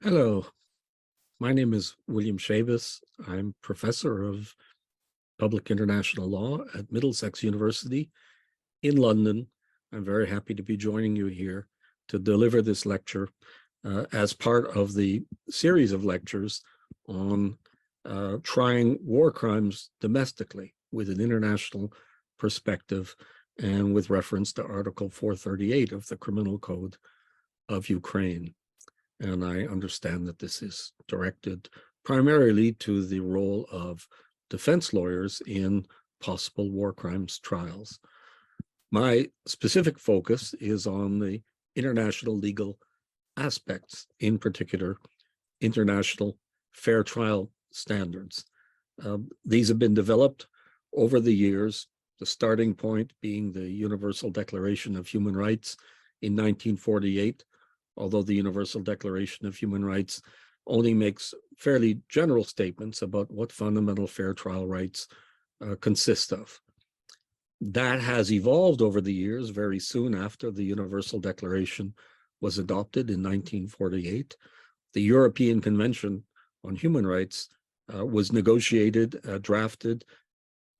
Hello, my name is William Shavis. I'm professor of public international law at Middlesex University in London. I'm very happy to be joining you here to deliver this lecture uh, as part of the series of lectures on uh, trying war crimes domestically with an international perspective and with reference to Article 438 of the Criminal Code of Ukraine. And I understand that this is directed primarily to the role of defense lawyers in possible war crimes trials. My specific focus is on the international legal aspects, in particular, international fair trial standards. Um, these have been developed over the years, the starting point being the Universal Declaration of Human Rights in 1948, although the Universal Declaration of Human Rights only makes fairly general statements about what fundamental fair trial rights uh, consist of. That has evolved over the years, very soon after the Universal Declaration was adopted in 1948. The European Convention on Human Rights uh, was negotiated, uh, drafted,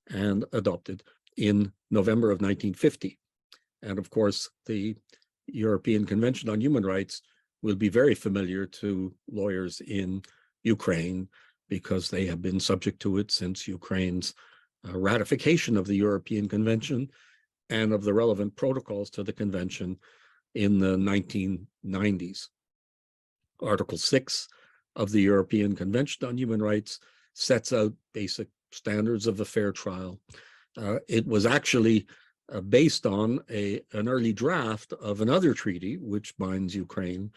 and adopted in November of 1950. And of course, the European Convention on Human Rights will be very familiar to lawyers in Ukraine because they have been subject to it since Ukraine's uh, ratification of the European Convention and of the relevant protocols to the convention in the 1990s. Article 6 of the European Convention on Human Rights sets out basic standards of a fair trial. Uh, it was actually uh, based on a an early draft of another treaty which binds Ukraine,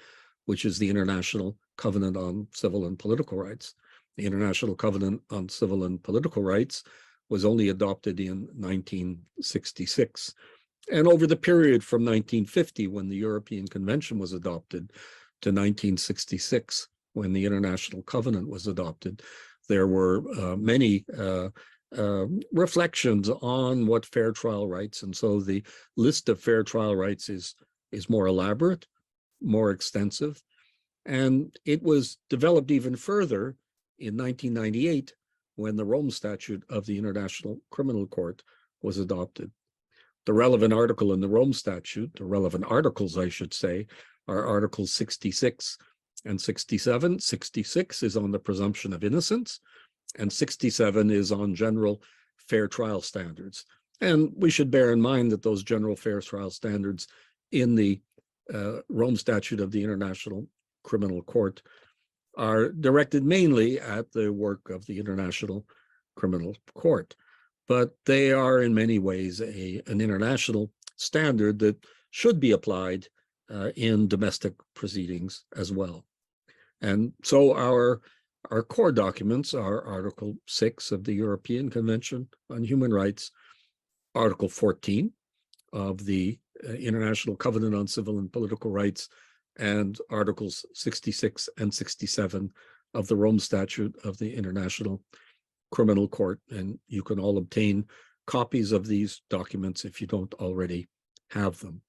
which is the International Covenant on Civil and Political Rights. The International Covenant on Civil and Political Rights was only adopted in 1966. And over the period from 1950, when the European Convention was adopted, to 1966, when the International Covenant was adopted, there were uh, many uh, uh, reflections on what fair trial rights. And so the list of fair trial rights is, is more elaborate, more extensive. And it was developed even further in 1998 when the Rome Statute of the International Criminal Court was adopted. The relevant article in the Rome Statute, the relevant articles, I should say, are Articles 66 and 67. 66 is on the presumption of innocence, and 67 is on general fair trial standards. And we should bear in mind that those general fair trial standards in the uh, Rome Statute of the International Criminal Court are directed mainly at the work of the International Criminal Court. But they are in many ways a, an international standard that should be applied uh, in domestic proceedings as well. And so our our core documents are Article 6 of the European Convention on Human Rights, Article 14 of the uh, International Covenant on Civil and Political Rights, and Articles 66 and 67 of the Rome Statute of the International Criminal Court. And you can all obtain copies of these documents if you don't already have them.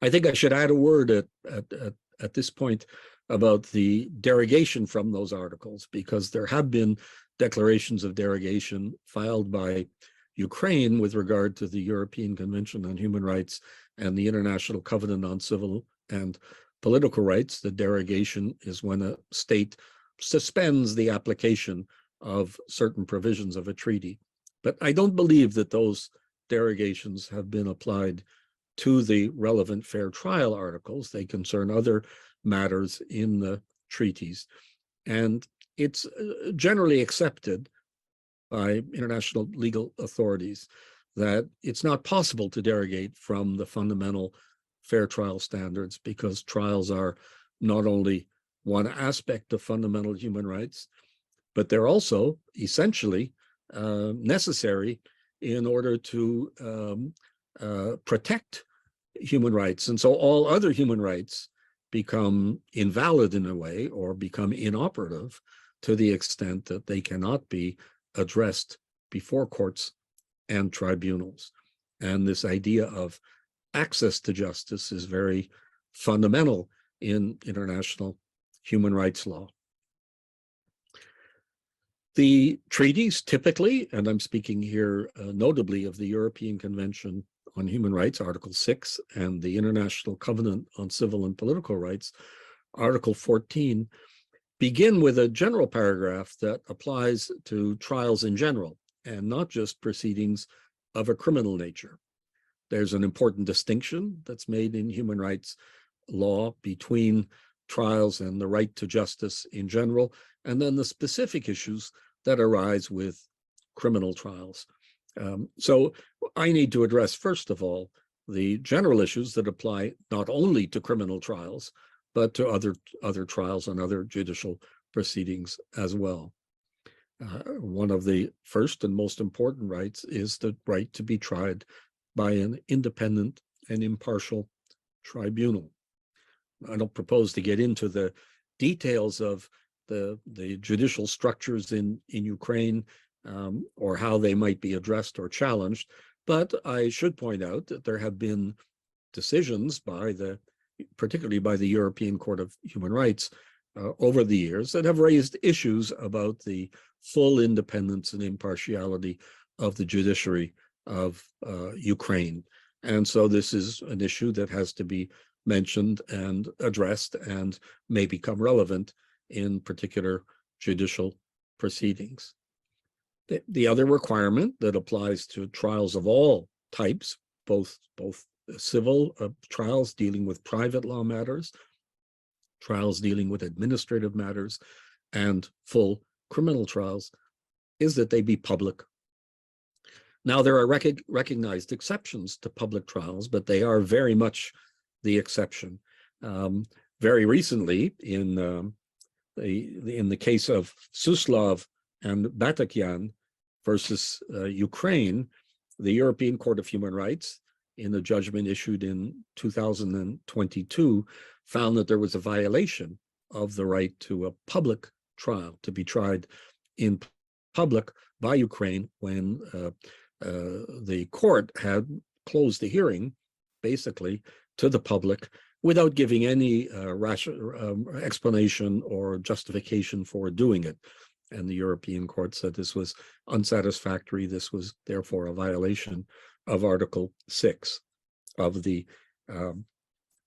I think I should add a word at, at, at, at this point about the derogation from those articles because there have been declarations of derogation filed by Ukraine with regard to the European Convention on Human Rights and the International Covenant on Civil and Political Rights. The derogation is when a state suspends the application of certain provisions of a treaty. But I don't believe that those derogations have been applied to the relevant fair trial articles. They concern other matters in the treaties. And it's uh, generally accepted by international legal authorities that it's not possible to derogate from the fundamental fair trial standards because trials are not only one aspect of fundamental human rights, but they're also essentially uh, necessary in order to um, uh, protect human rights. And so all other human rights become invalid in a way or become inoperative to the extent that they cannot be addressed before courts and tribunals. And this idea of access to justice is very fundamental in international human rights law. The treaties typically, and I'm speaking here uh, notably of the European Convention on Human Rights, Article 6, and the International Covenant on Civil and Political Rights, Article 14, begin with a general paragraph that applies to trials in general and not just proceedings of a criminal nature. There's an important distinction that's made in human rights law between trials and the right to justice in general, and then the specific issues that arise with criminal trials. Um, so I need to address, first of all, the general issues that apply not only to criminal trials, but to other, other trials and other judicial proceedings as well. Uh, one of the first and most important rights is the right to be tried by an independent and impartial tribunal. I don't propose to get into the details of the, the judicial structures in, in Ukraine um, or how they might be addressed or challenged, but I should point out that there have been decisions by the, particularly by the European Court of Human Rights uh, over the years that have raised issues about the full independence and impartiality of the judiciary of uh, Ukraine. And so this is an issue that has to be mentioned and addressed and may become relevant in particular judicial proceedings. The, the other requirement that applies to trials of all types, both, both civil uh, trials dealing with private law matters, trials dealing with administrative matters, and full criminal trials, is that they be public. Now, there are rec recognized exceptions to public trials, but they are very much the exception. Um, very recently, in um, the in the case of Suslov and Batakyan versus uh, Ukraine, the European Court of Human Rights, in a judgment issued in 2022, found that there was a violation of the right to a public trial to be tried in public by Ukraine when uh, uh, the court had closed the hearing, basically, to the public without giving any uh, um, explanation or justification for doing it. And the European court said this was unsatisfactory. This was therefore a violation of Article 6 of the um,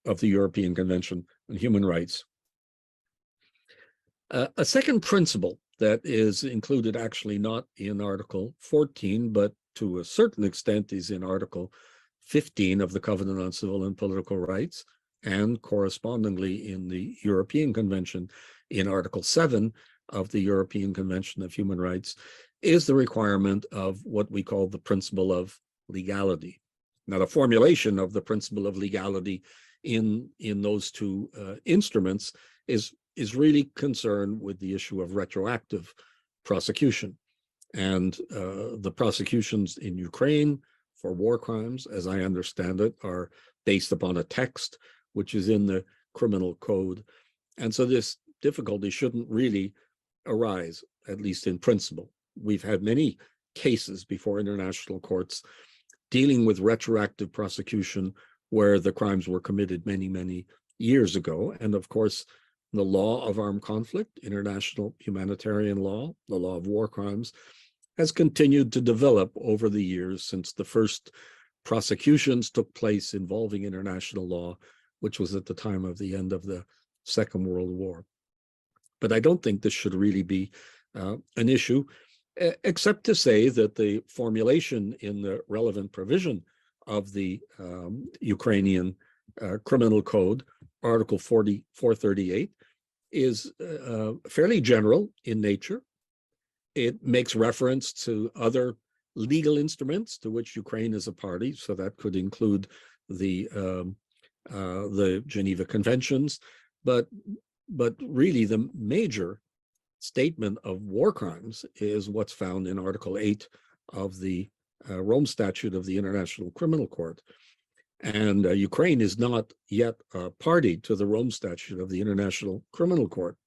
of the European Convention on Human Rights. Uh, a second principle that is included actually not in Article 14, but to a certain extent is in Article 15 of the Covenant on Civil and Political Rights, and correspondingly in the European Convention in Article 7 of the European Convention of Human Rights, is the requirement of what we call the principle of legality. Now, the formulation of the principle of legality in, in those two uh, instruments is, is really concerned with the issue of retroactive prosecution. And uh, the prosecutions in Ukraine for war crimes, as I understand it, are based upon a text which is in the criminal code. And so this difficulty shouldn't really arise, at least in principle. We've had many cases before international courts dealing with retroactive prosecution where the crimes were committed many, many years ago. And of course, the law of armed conflict, international humanitarian law, the law of war crimes, has continued to develop over the years since the first prosecutions took place involving international law, which was at the time of the end of the Second World War. But I don't think this should really be uh, an issue, except to say that the formulation in the relevant provision of the um, Ukrainian uh, Criminal Code, Article 40, 438, is uh, fairly general in nature. It makes reference to other legal instruments to which Ukraine is a party, so that could include the um, uh, the Geneva Conventions, but but really the major statement of war crimes is what's found in Article 8 of the uh, Rome Statute of the International Criminal Court. And uh, Ukraine is not yet a party to the Rome Statute of the International Criminal Court.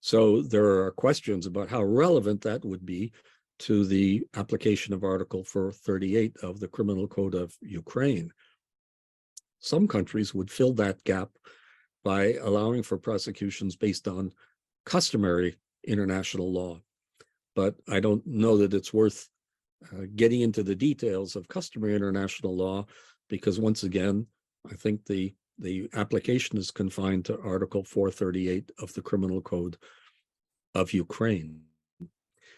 So there are questions about how relevant that would be to the application of Article 438 of the Criminal Code of Ukraine. Some countries would fill that gap by allowing for prosecutions based on customary international law. But I don't know that it's worth uh, getting into the details of customary international law because once again, I think the the application is confined to Article 438 of the Criminal Code of Ukraine.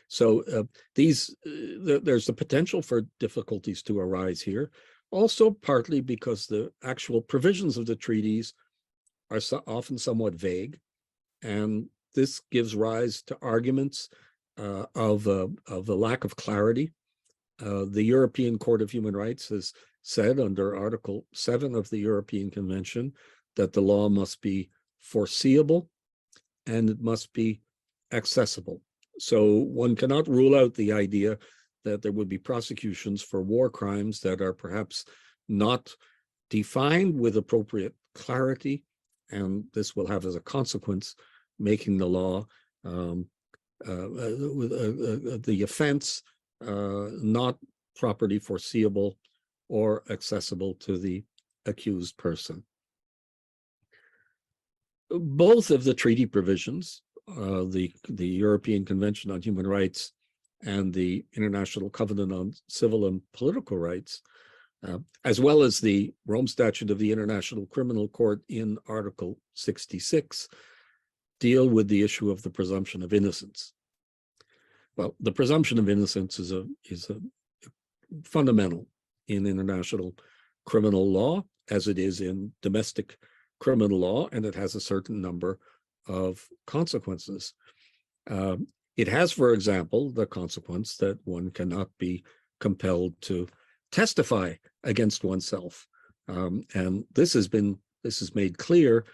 So uh, these uh, th- there's the potential for difficulties to arise here, also partly because the actual provisions of the treaties are so often somewhat vague, and this gives rise to arguments uh, of uh, of a lack of clarity. Uh, the European Court of Human Rights has said under Article 7 of the European Convention that the law must be foreseeable and it must be accessible. So one cannot rule out the idea that there would be prosecutions for war crimes that are perhaps not defined with appropriate clarity, and this will have as a consequence making the law um, uh, uh, uh, uh the offense uh, not properly foreseeable or accessible to the accused person. Both of the treaty provisions, uh, the, the European Convention on Human Rights and the International Covenant on Civil and Political Rights, uh, as well as the Rome Statute of the International Criminal Court in Article 66, deal with the issue of the presumption of innocence. Well, the presumption of innocence is a is a fundamental in international criminal law as it is in domestic criminal law, and it has a certain number of consequences. Um, it has, for example, the consequence that one cannot be compelled to testify against oneself. Um, and this has been this is made clear,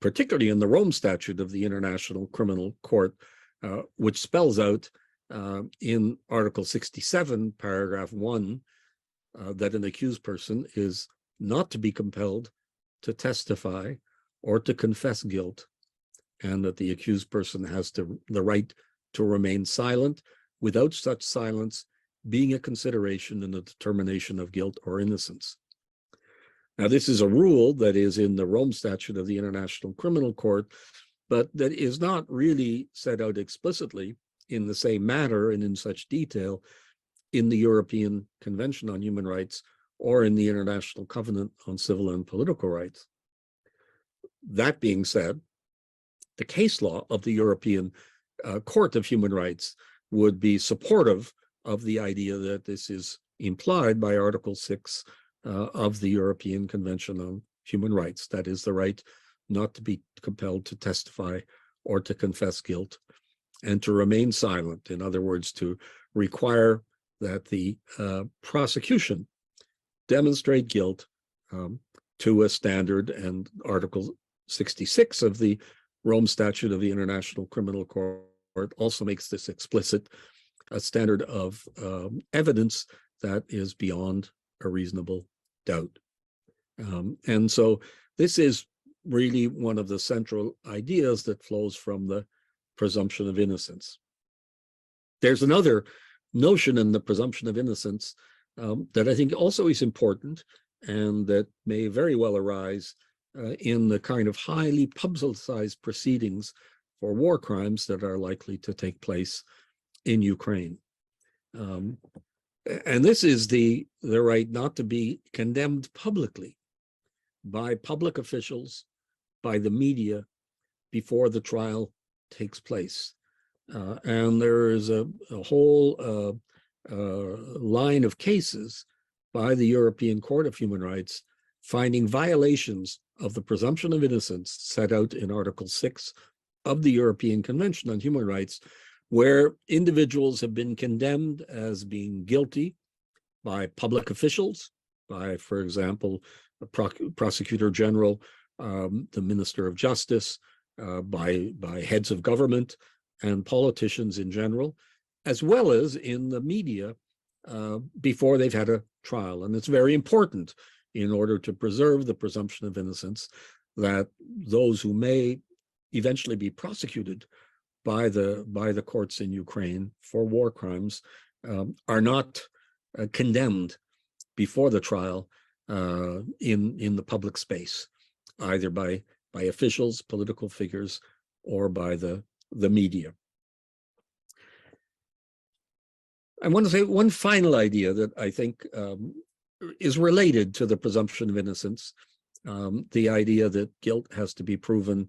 particularly in the Rome Statute of the International Criminal Court, uh, which spells out uh, in Article 67, paragraph 1, uh, that an accused person is not to be compelled to testify or to confess guilt, and that the accused person has to, the right to remain silent without such silence being a consideration in the determination of guilt or innocence. Now, this is a rule that is in the Rome Statute of the International Criminal Court, but that is not really set out explicitly in the same manner and in such detail in the European Convention on Human Rights or in the International Covenant on Civil and Political Rights. That being said, the case law of the European uh, Court of Human Rights would be supportive of the idea that this is implied by Article 6 uh, of the European Convention on Human Rights. That is the right not to be compelled to testify or to confess guilt and to remain silent. In other words, to require that the uh, prosecution demonstrate guilt um, to a standard and Article 66 of the Rome Statute of the International Criminal Court also makes this explicit, a standard of um, evidence that is beyond a reasonable doubt. Um, and so this is really one of the central ideas that flows from the presumption of innocence. There's another notion in the presumption of innocence um, that I think also is important and that may very well arise uh, in the kind of highly publicized proceedings for war crimes that are likely to take place in Ukraine. Um, and this is the, the right not to be condemned publicly by public officials, by the media, before the trial takes place. Uh, and there is a, a whole uh, uh, line of cases by the European Court of Human Rights finding violations of the presumption of innocence set out in Article 6 of the European Convention on Human Rights, where individuals have been condemned as being guilty by public officials, by, for example, the prosecutor general, um, the minister of justice, uh, by by heads of government, and politicians in general, as well as in the media uh, before they've had a trial. And it's very important in order to preserve the presumption of innocence that those who may eventually be prosecuted by the by the courts in Ukraine for war crimes um, are not uh, condemned before the trial uh, in in the public space, either by by officials, political figures, or by the, the media. I want to say one final idea that I think um, is related to the presumption of innocence, um, the idea that guilt has to be proven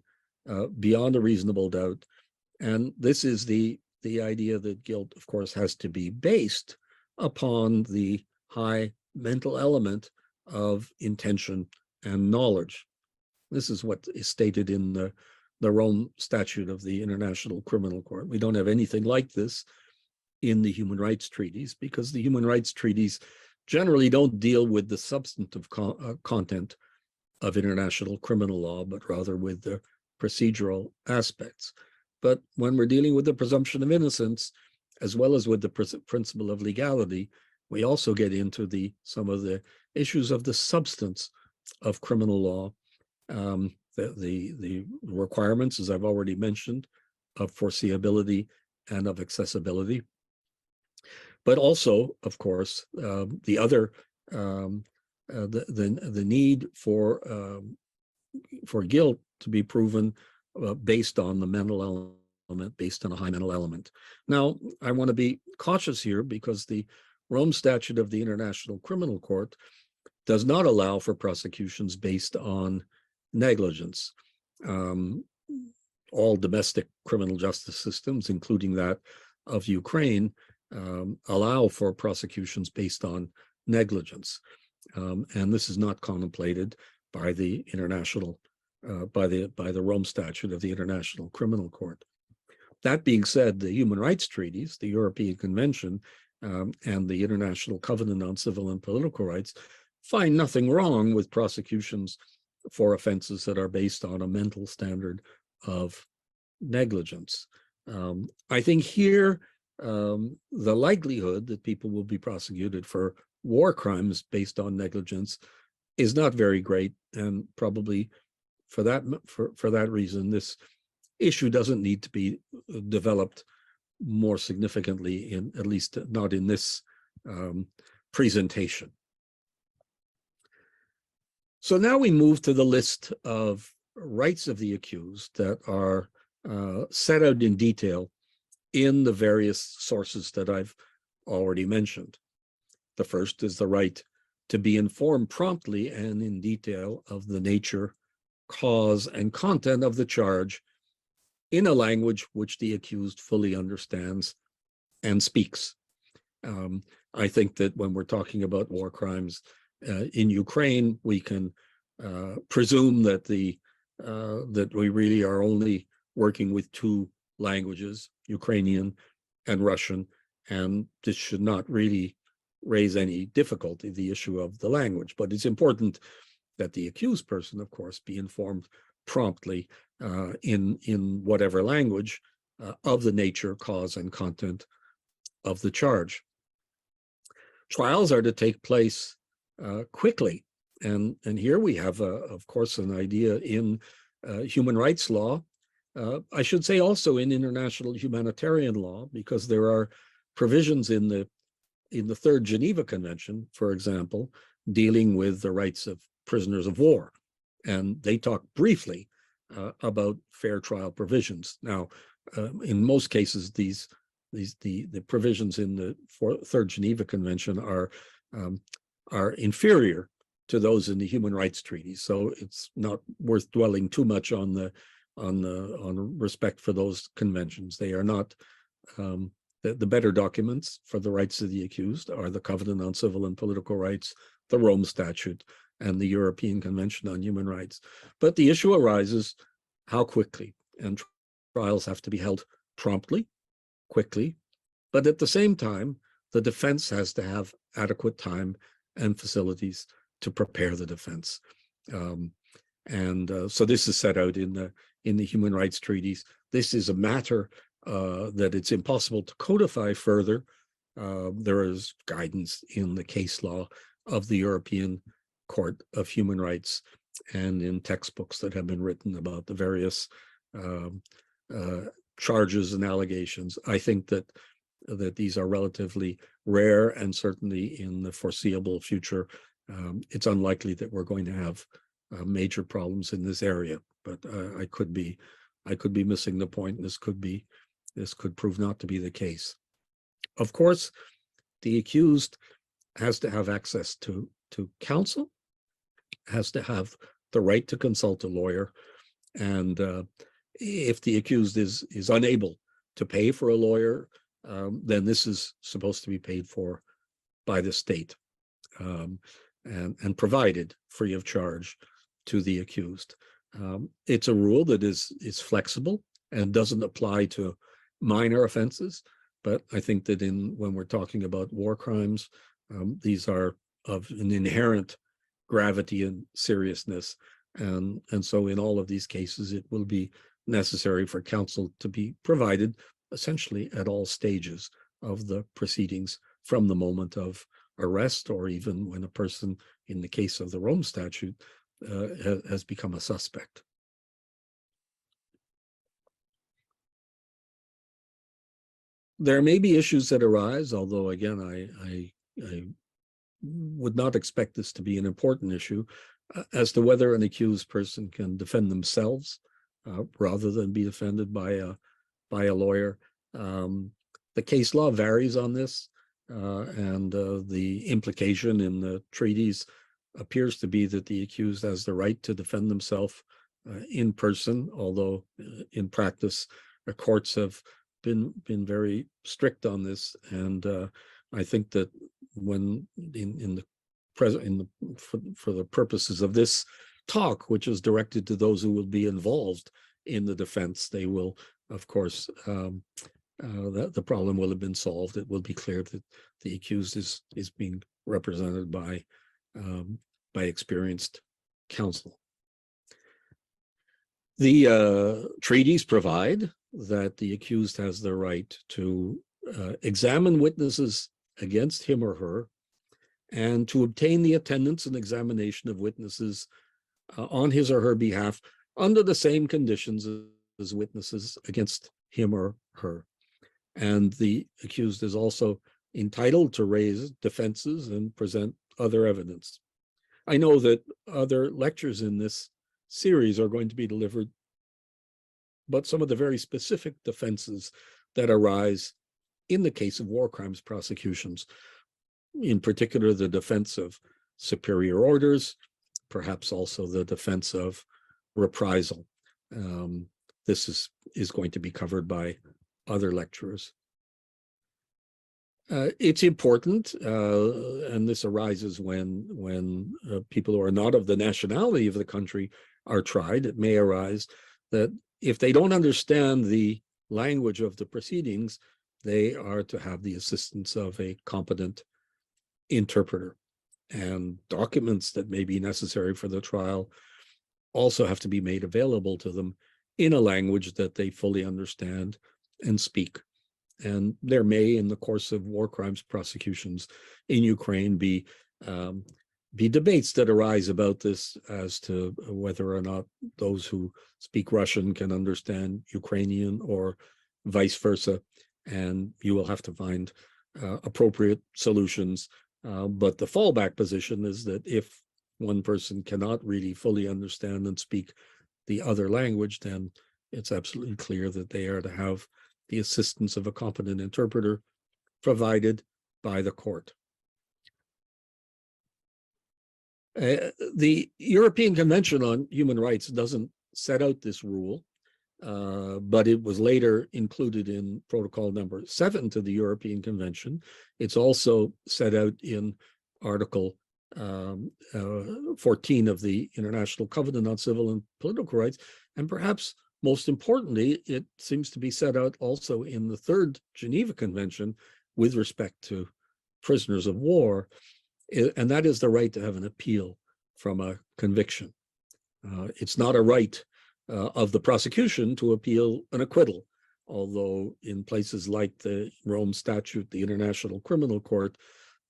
uh, beyond a reasonable doubt. And this is the, the idea that guilt, of course, has to be based upon the high mental element of intention and knowledge. This is what is stated in the, the Rome Statute of the International Criminal Court. We don't have anything like this in the human rights treaties because the human rights treaties generally don't deal with the substantive co uh, content of international criminal law, but rather with the procedural aspects. But when we're dealing with the presumption of innocence, as well as with the principle of legality, we also get into the some of the issues of the substance of criminal law, um, the, the, the requirements, as I've already mentioned, of foreseeability and of accessibility. But also, of course, um, the other um, uh, the, the the need for um, for guilt to be proven uh, based on the mental element, based on a high mental element. Now, I want to be cautious here because the Rome Statute of the International Criminal Court does not allow for prosecutions based on negligence. Um, all domestic criminal justice systems, including that of Ukraine, um, allow for prosecutions based on negligence. Um, and this is not contemplated by the international, uh, by the by the Rome Statute of the International Criminal Court. That being said, the human rights treaties, the European Convention, um, and the International Covenant on Civil and Political Rights find nothing wrong with prosecutions for offenses that are based on a mental standard of negligence. Um, I think here um, the likelihood that people will be prosecuted for war crimes based on negligence is not very great and probably for that for for that reason this issue doesn't need to be uh, developed more significantly in at least not in this um, presentation. So now we move to the list of rights of the accused that are uh, set out in detail in the various sources that I've already mentioned. The first is the right to be informed promptly and in detail of the nature, cause, and content of the charge in a language which the accused fully understands and speaks. Um, I think that when we're talking about war crimes uh, in Ukraine, we can uh, presume that the uh, that we really are only working with two languages, Ukrainian and Russian, and this should not really raise any difficulty, the issue of the language. But it's important that the accused person, of course, be informed promptly uh, in, in whatever language uh, of the nature, cause, and content of the charge. Trials are to take place uh, quickly. And, and here we have, a, of course, an idea in uh, human rights law uh, I should say also in international humanitarian law, because there are provisions in the in the Third Geneva Convention, for example, dealing with the rights of prisoners of war, and they talk briefly uh, about fair trial provisions. Now, uh, in most cases, these these the the provisions in the for, Third Geneva Convention are um, are inferior to those in the human rights treaties. So it's not worth dwelling too much on the on the on respect for those conventions. They are not um, the, the better documents for the rights of the accused are the Covenant on Civil and Political Rights, the Rome Statute, and the European Convention on Human Rights. But the issue arises how quickly, and trials have to be held promptly, quickly, but at the same time, the defense has to have adequate time and facilities to prepare the defense. Um, and uh, so this is set out in the in the human rights treaties. This is a matter uh, that it's impossible to codify further. Uh, there is guidance in the case law of the European Court of Human Rights and in textbooks that have been written about the various um, uh, charges and allegations. I think that that these are relatively rare and certainly in the foreseeable future, um, it's unlikely that we're going to have uh, major problems in this area. But uh, I could be, I could be missing the point. This could be, this could prove not to be the case. Of course, the accused has to have access to, to counsel, has to have the right to consult a lawyer. And uh, if the accused is, is unable to pay for a lawyer, um, then this is supposed to be paid for by the state um, and, and provided free of charge to the accused. Um, it's a rule that is, is flexible and doesn't apply to minor offenses. But I think that in, when we're talking about war crimes, um, these are of an inherent gravity and seriousness. And, and so in all of these cases, it will be necessary for counsel to be provided essentially at all stages of the proceedings from the moment of arrest or even when a person, in the case of the Rome statute, uh, ha- has become a suspect. There may be issues that arise, although again, I, I, I would not expect this to be an important issue uh, as to whether an accused person can defend themselves uh, rather than be defended by a by a lawyer. Um, the case law varies on this, uh, and uh, the implication in the treaties appears to be that the accused has the right to defend themselves uh, in person, although uh, in practice, the courts have been been very strict on this, and I think that when in in the present in the for, for the purposes of this talk, which is directed to those who will be involved in the defense, they will, of course, um, uh, the, the problem will have been solved. It will be clear that the accused is is being represented by um, by experienced counsel. The uh, treaties provide that the accused has the right to uh, examine witnesses against him or her and to obtain the attendance and examination of witnesses uh, on his or her behalf under the same conditions as witnesses against him or her. And the accused is also entitled to raise defenses and present other evidence. I know that other lectures in this series are going to be delivered, but some of the very specific defenses that arise in the case of war crimes prosecutions, in particular, the defense of superior orders, perhaps also the defense of reprisal. Um, this is, is going to be covered by other lecturers. Uh, it's important, uh, and this arises when when uh, people who are not of the nationality of the country are tried. It may arise that if they don't understand the language of the proceedings, they are to have the assistance of a competent interpreter. And documents that may be necessary for the trial also have to be made available to them in a language that they fully understand and speak. And there may, in the course of war crimes prosecutions in Ukraine, be um, be debates that arise about this as to whether or not those who speak Russian can understand Ukrainian or vice versa. And you will have to find uh, appropriate solutions. Uh, but the fallback position is that if one person cannot really fully understand and speak the other language, then it's absolutely clear that they are to have the assistance of a competent interpreter provided by the court. Uh, the European Convention on Human Rights doesn't set out this rule, uh, but it was later included in protocol number seven to the European Convention. It's also set out in Article um, uh, 14 of the International Covenant on Civil and Political Rights, and perhaps most importantly, it seems to be set out also in the third Geneva Convention with respect to prisoners of war, and that is the right to have an appeal from a conviction. Uh, it's not a right uh, of the prosecution to appeal an acquittal, although in places like the Rome Statute, the International Criminal Court,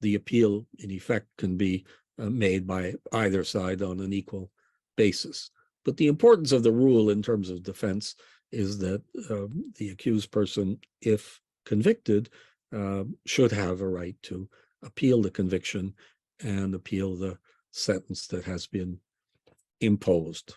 the appeal in effect can be uh, made by either side on an equal basis. But the importance of the rule in terms of defense is that um, the accused person, if convicted, uh, should have a right to appeal the conviction and appeal the sentence that has been imposed.